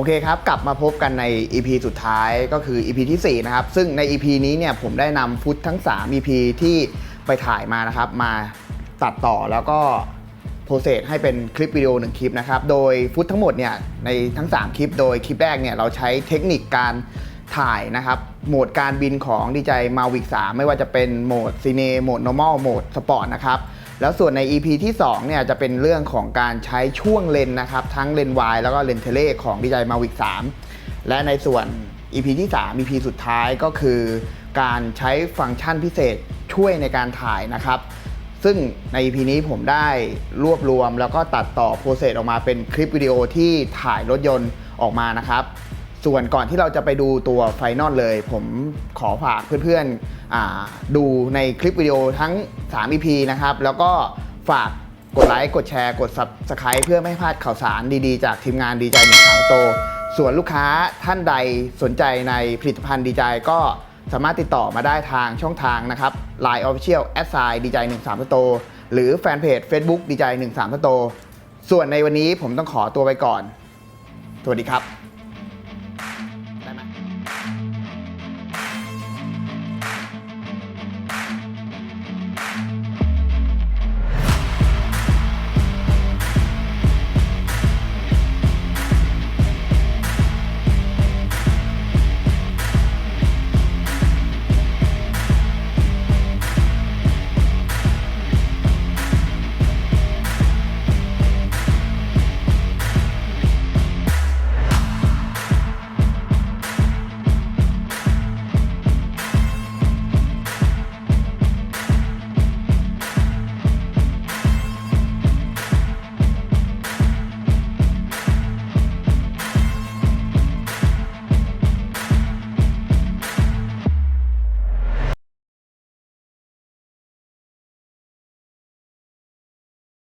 อเคครับ กลับมาพบกันใน EP สุดท้ายก็คือ EP ที่ 4 นะครับ ซึ่งใน EP นี้เนี่ยผมได้นำฟุตทั้ง 3 EP ที่ไปถ่ายมานะครับ มาตัดต่อแล้วก็โปรเซสให้เป็นคลิปวิดีโอ1คลิปนะครับ โดยฟุตทั้งหมดเนี่ยในทั้ง 3 คลิป โดยคลิปแรกเนี่ยเราใช้เทคนิคการถ่ายนะครับ โหมดการบินของ DJI Mavic 3ไม่ว่าจะเป็นโหมด Cine โหมด Normal โหมด Sport นะครับ แล้วส่วนใน EP ที่2เนี่ยจะเป็นเรื่องของการใช้ช่วงเลนนะครับ ทั้งเลนวายแล้วก็เลนเทเลของ DJI Mavic 3 และในส่วน EP ที่ 3 EP สุดท้ายก็คือการใช้ฟังก์ชันพิเศษช่วยในการถ่ายนะครับ ซึ่งใน EP นี้ผมได้รวบรวมแล้วก็ตัดต่อโปรเซสออกมาเป็นคลิปวิดีโอที่ถ่ายรถยนต์ออกมานะครับ ส่วนก่อนที่เราจะไปดูตัวไฟนอลเลย ผมขอฝากเพื่อนๆ ดูในคลิปวิดีโอทั้ง 3 EP นะครับ แล้วก็ฝากกดไลค์ กดแชร์ กด Subscribe เพื่อไม่ให้พลาดข่าวสารดีๆ จากทีมงานดีใจหนึ่งสามโต ส่วนลูกค้าท่านใดสนใจในผลิตภัณฑ์ดีใจก็สามารถติดต่อมาได้ทางช่องทางนะครับ Line Official a s s i ดีใจ1 3โตหรือแฟนเพจ Facebook ดีใจ1 3โตส่วนในวันนี้ผมต้องขอตัวไปก่อน สวัสดีครับ